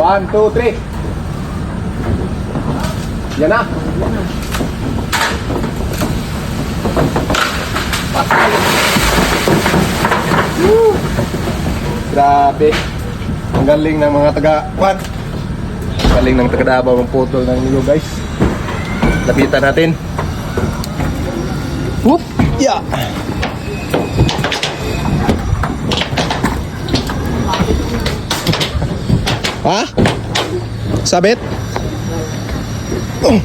One, two, three. Yan na. Woo! Grabe. Ang galing ng mga taga Kwan. Ang galing ng taga Davao ng putol ng nilo guys. Lapitan natin. Whoop! Yeah! Ha? Sabit? Oh.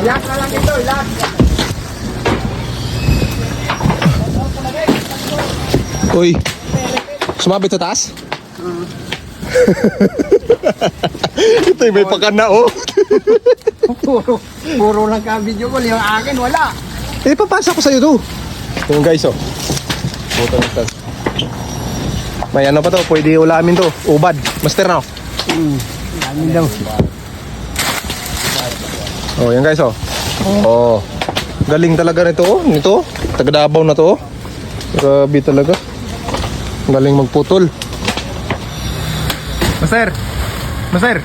Ilag na lang ito, ilag. Uy. Sumabit sa taas? Ito yung may pakana oh. Puro, puro lang ka video ko. Yung akin, wala. Eh, papasa ko sa'yo to. Yung guys oh. Puta ng tas. May ano pa to, pwede ulamin to. Ubad. Master na oh. Hmm. Dami daw. Oh, yan guys oh. Oh. Galing talaga nito oh. Nito. Taga Davao na to oh. Grabe talaga. Galing magputol. Master. Master.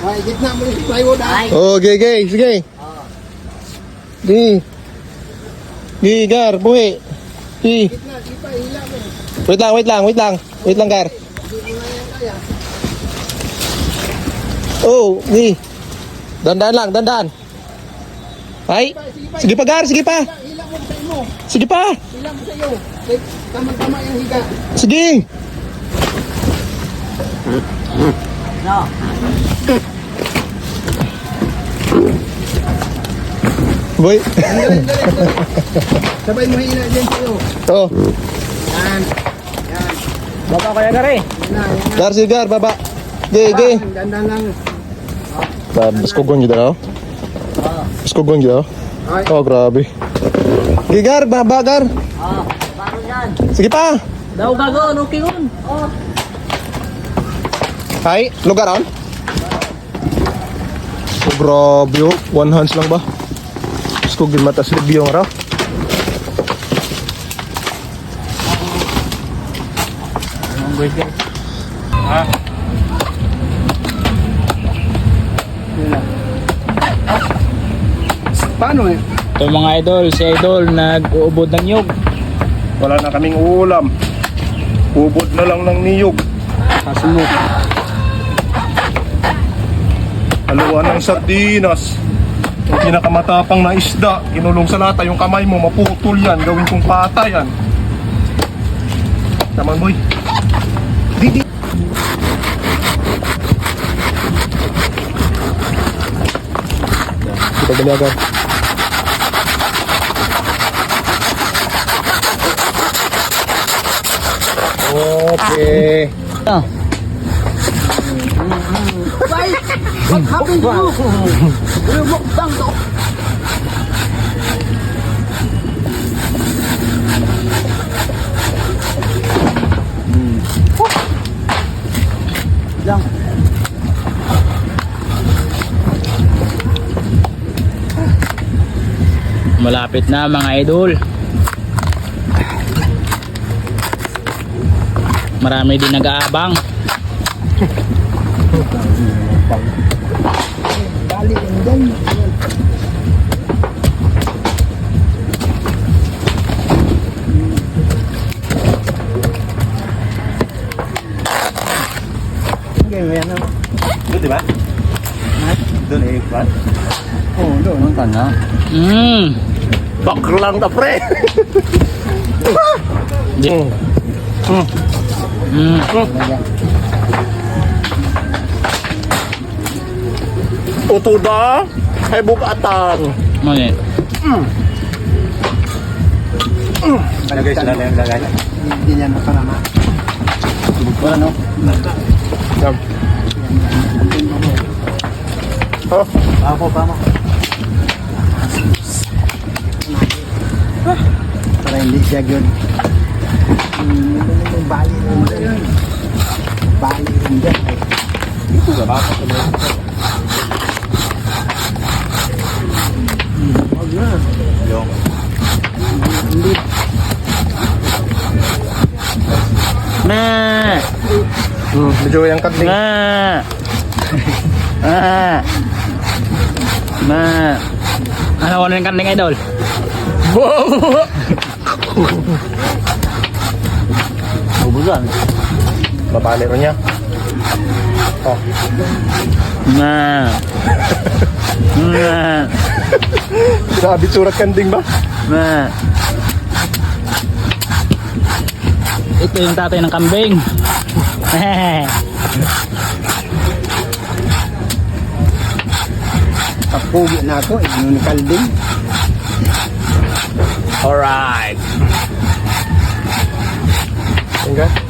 Ay, gitna mo yung plywood ah. Oh, gay, gay. Sige. Di. Di, Gar. Buhi. Mo. Wait lang, wait lang, wait lang. Wait lang, Gar. Oh, di. Dandan lang, dandan. Ay. Sige pa, Gar. Sige pa. Sige pa. Hila mo sa iyo. Like, Tama-tama yung higa. Sige. No. Boy. Galing, galing, galing. Sabay mo hila dyan sa iyo. oh. Yan. Yan. Baba kaya gari. Yan na, yan na. Gar, sige, Gar. Baba. Gay, gay. Ganda lang. Tapos kugon gitu daw. Tapos kugon gitu. Ay, Oh, grabe. Sige, Gar. Baba, Gar. Ah, paano yan? Sige pa. Daw bago, no kingon. Oh. Hay, lugar on? Oh, grabe oh. One hands lang ba? Ko mata sa review nga raw. Guys. paano eh? Ito mga idol, si idol nag-uubod ng nyug. Wala na kaming ulam. Ubod na lang ng niyog. Kasunod. Haluan ng sardinas. Yung pinakamatapang na isda. Ginulong sa lata yung kamay mo. Maputol yan. Gawin kong pata yan. Naman boy. Di, di. Kita beli agad. Okay. Ah. Bye! What happened to you? You to. Lang. Malapit na mga idol. Marami din nag-aabang. Bali yan dyan. May ano? Doon, di ba? Doon eh. Oo, doon. Ang tanga. Mm. Bakr lang na pre. Di. Mm. Mm. Utuda, ay bukatan. Mo ni. Ano guys, na yung gagaya? Hindi niya nakarama. Wala no. Yum. Oh, Ako pa mo. Para hindi siya yun. Bali dyan. Bali rin dyan. ito na baka sa mga. Huwag na. Yung. Hindi. Ma! Hmm, medyo yung kanding. Ma! Ma! Ma! Ano wala yung kanding idol? Bubusan. Rin niya. Oh, Ma! Ma! grabe surat kanding ba? Ma! Ito yung tatay ng kambing. Kapugi na ako, eh, yung kalding. Alright. Tingga.